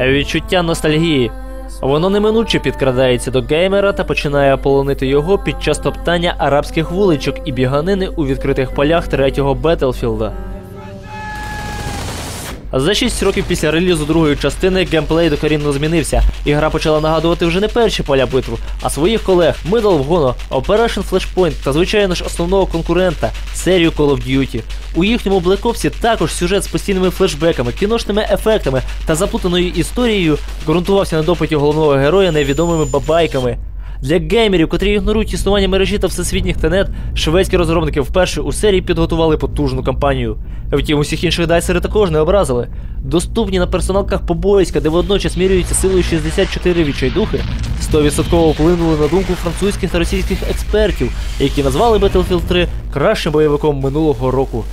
Відчуття ностальгії. Воно неминуче підкрадається до геймера та починає полонити його під час топтання арабських вуличок і біганини у відкритих полях третього Бетлфілда. За 6 років після релізу другої частини геймплей докорінно змінився, і гра почала нагадувати вже не перші поля битв, а своїх колег Medal of Honor, Operation Flashpoint та, звичайно ж, основного конкурента серію Call of Duty. У їхньому Black Ops також сюжет з постійними флешбеками, кіношними ефектами та заплутаною історією ґрунтувався на допиті головного героя невідомими бабайками. Для геймерів, котрі ігнорують існування мережі та всесвітніх тенет, шведські розробники вперше у серії підготували потужну кампанію. Втім, усіх інших дайсери також не образили. Доступні на персоналках побоїська, де водночас міряються силою 64 відчайдухи, 100% вплинули на думку французьких та російських експертів, які назвали Battlefield 3 кращим бойовиком минулого року.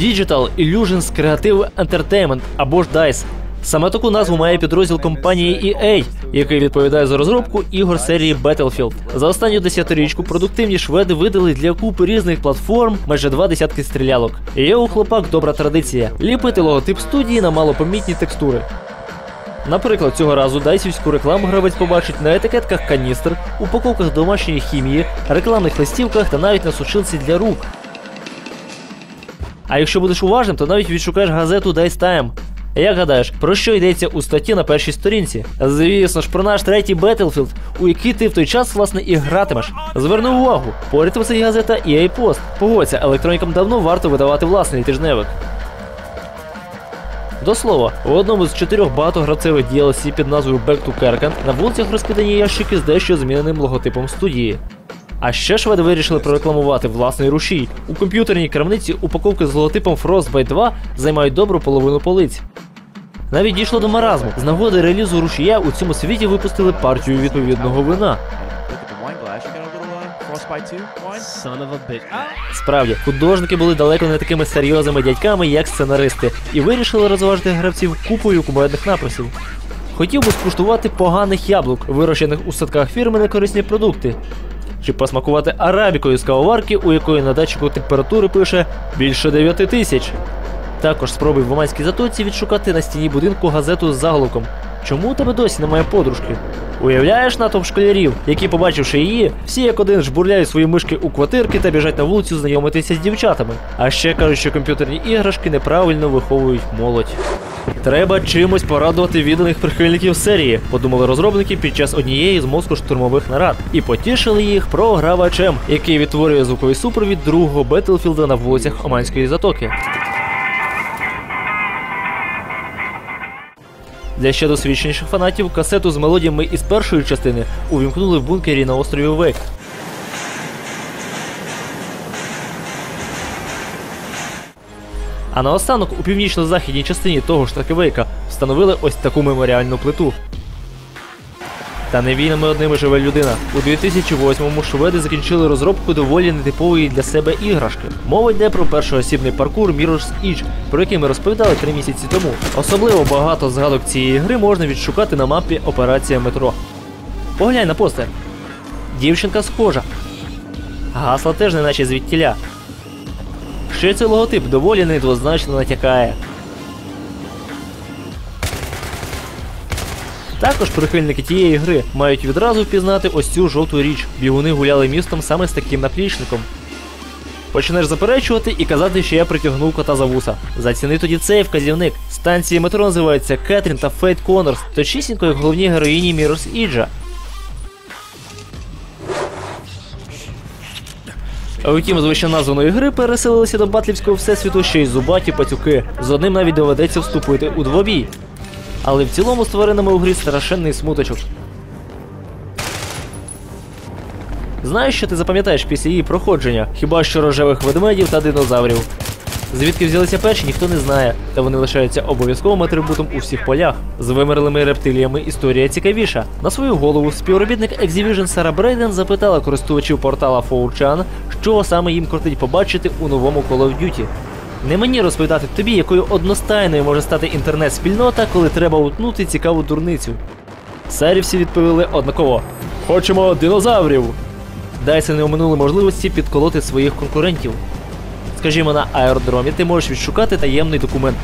Digital Illusions Creative Entertainment або ж DICE. Саме таку назву має підрозділ компанії EA, який відповідає за розробку ігор серії Battlefield. За останню десятирічку продуктивні шведи видали для купи різних платформ майже два десятки стрілялок. І є у хлопак добра традиція ліпити логотип студії на малопомітні текстури. Наприклад, цього разу дайсівську рекламу гравець побачить на етикетках каністр, упаковках домашньої хімії, рекламних листівках та навіть на сушилці для рук. А якщо будеш уважним, то навіть відшукаєш газету Dice Time. Як гадаєш, про що йдеться у статті на першій сторінці? Звісно ж, про наш третій Battlefield, у який ти в той час, власне, і гратимеш. Зверни увагу, поряд висить газета EA Post. Погодься, електронікам давно варто видавати власний тижневик. До слова, у одному з чотирьох багатогравцевих DLC під назвою Back to Kerkant на вулицях розкидані ящики з дещо зміненим логотипом студії. А ще шведи вирішили прорекламувати власний рушій. У комп'ютерній крамниці упаковки з логотипом Frostbite 2 займають добру половину полиць. Навіть дійшло до маразму. З нагоди релізу рушія у цьому світі випустили партію відповідного вина. Справді, художники були далеко не такими серйозними дядьками, як сценаристи, і вирішили розважити гравців купою кумедних написів. Хотів би скуштувати поганих яблук, вирощених у садках фірми на корисні продукти. Чи посмакувати арабікою з кавоварки, у якої на датчику температури пише більше 9 тисяч. Також спробуй в Оманській затоці відшукати на стіні будинку газету з заголовком Чому у тебе досі немає подружки? Уявляєш натовп школярів, які, побачивши її, всі як один жбурляють свої мишки у квартирки та біжать на вулицю знайомитися з дівчатами. А ще кажуть, що комп'ютерні іграшки неправильно виховують молодь. Треба чимось порадувати відданих прихильників серії, подумали розробники під час однієї з мозкоштурмових нарад, і потішили їх програвачем, який відтворює звуковий супровід другого Бетлфілда на вулицях Оманської затоки. Для ще досвідченіших фанатів касету з мелодіями із першої частини увімкнули в бункері на острові Вейк. А наостанок у північно-західній частині того ж таки Вейка встановили ось таку меморіальну плиту. Та не війнами одними живе людина. У 2008-му шведи закінчили розробку доволі нетипової для себе іграшки. Мова йде про першоосібний паркур Mirror's Edge, про який ми розповідали три місяці тому. Особливо багато згадок цієї гри можна відшукати на мапі Операція Метро. Поглянь на постер. Дівчинка схожа. Гасла теж не наче звідтіля. Ще цей логотип доволі недвозначно натякає. Також прихильники тієї гри мають відразу впізнати ось цю жовту річ. Бігуни гуляли містом саме з таким наплічником. Почнеш заперечувати і казати, що я притягнув кота за вуса. Заціни тоді цей вказівник. Станції метро називаються Кетрін та Фейт Коннорс, точнісінько як головні героїні Мірос Іджа. А Утім, з вище названої гри переселилися до батлівського всесвіту ще й зубаті пацюки. З одним навіть доведеться вступити у двобій. Але в цілому створеними у грі страшенний смуточок. Знаєш, що ти запам'ятаєш після її проходження? Хіба що рожевих ведмедів та динозаврів. Звідки взялися перші, ніхто не знає, та вони лишаються обов'язковим атрибутом у всіх полях. З вимерлими рептиліями історія цікавіша. На свою голову співробітник Activision Сара Брейден запитала користувачів портала 4chan, що саме їм кортить побачити у новому Call of Duty. Не мені розповідати тобі, якою одностайною може стати інтернет-спільнота, коли треба утнути цікаву дурницю. Серівсі відповіли однаково: Хочемо динозаврів! Дайси не оминули можливості підколоти своїх конкурентів. Скажімо, на аеродромі ти можеш відшукати таємний документ.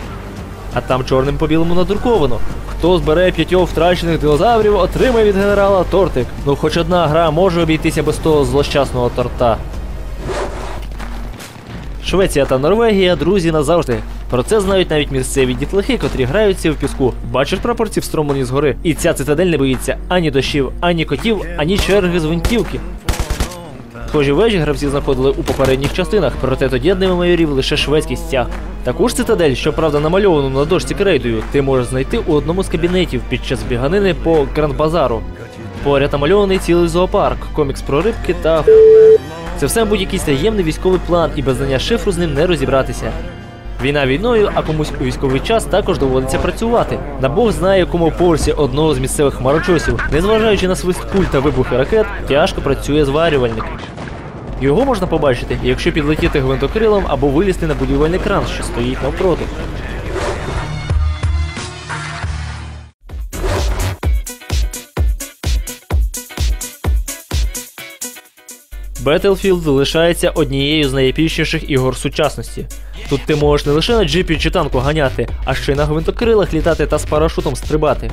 А там чорним по білому надруковано. Хто збере п'ятьох втрачених динозаврів, отримає від генерала тортик. Ну, хоч одна гра може обійтися без того злощасного торта. Швеція та Норвегія друзі назавжди. Про це знають навіть місцеві дітлахи, котрі граються в піску. Бачиш прапорці встромлені згори. І ця цитадель не боїться ані дощів, ані котів, ані черги з гвинтівки. Схожі вежі гравці знаходили у попередніх частинах, проте тоді не майорів лише шведський стяг. Таку ж цитадель, щоправда, намальовану на дошці крейдою, ти можеш знайти у одному з кабінетів під час біганини по Гранд-базару. Поряд намальований цілий зоопарк, комікс про рибки та це все будь якийсь таємний військовий план, і без знання шифру з ним не розібратися. Війна війною, а комусь у військовий час також доводиться працювати. На Бог знає, якому поверсі одного з місцевих хмарочосів, незважаючи на свист куль та вибухи ракет, тяжко працює зварювальник. Його можна побачити, якщо підлетіти гвинтокрилом або вилізти на будівельний кран, що стоїть навпроти. Battlefield лишається однією з найепічніших ігор сучасності. Тут ти можеш не лише на джипі чи танку ганяти, а ще й на гвинтокрилах літати та з парашутом стрибати.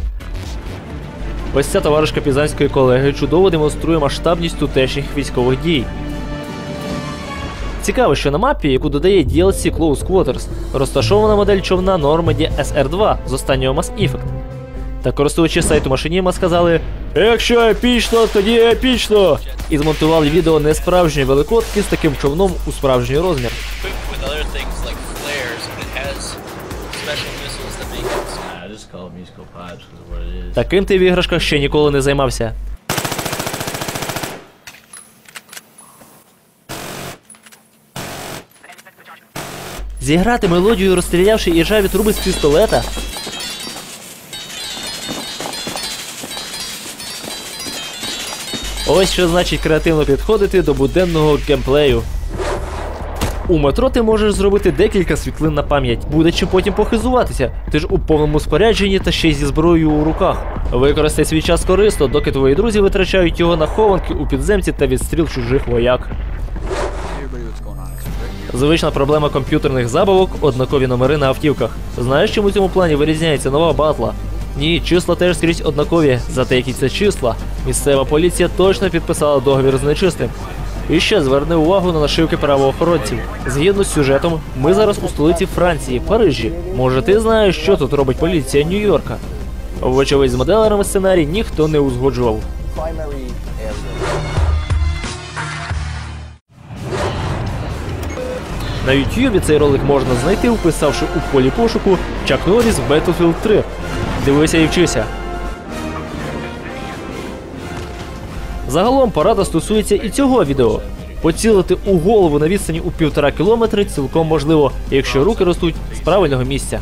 Ось ця товаришка пізанської колеги чудово демонструє масштабність тутешніх військових дій. Цікаво, що на мапі, яку додає DLC Close Quarters, розташована модель човна Normandy SR2 з останнього Mass Effect. Та користувачі сайту Машиніма сказали: Якщо епічно, тоді епічно! І змонтували відео несправжньої великодки з таким човном у справжній розмір. Таким ти в іграшках ще ніколи не займався. Зіграти мелодію, розстрілявши іржаві труби з пістолета. Ось що значить креативно підходити до буденного геймплею. У метро ти можеш зробити декілька світлин на пам'ять, буде чим потім похизуватися. Ти ж у повному спорядженні та ще й зі зброєю у руках. Використай свій час корисно, доки твої друзі витрачають його на хованки у підземці та відстріл чужих вояк. Звична проблема комп'ютерних забавок однакові номери на автівках. Знаєш, чому цьому плані вирізняється нова батла? Ні, числа теж скрізь однакові, зате які це числа. Місцева поліція точно підписала договір з нечистим. І ще зверни увагу на нашивки правоохоронців. Згідно з сюжетом, ми зараз у столиці Франції, Парижі. Може, ти знаєш, що тут робить поліція Нью-Йорка? Вочевидь, з моделерами сценарій ніхто не узгоджував. На Ютубі цей ролик можна знайти, вписавши у полі пошуку Чак Норріс Battlefield 3. Дивися і вчися. Загалом порада стосується і цього відео. Поцілити у голову на відстані у півтора кілометри цілком можливо, якщо руки ростуть з правильного місця.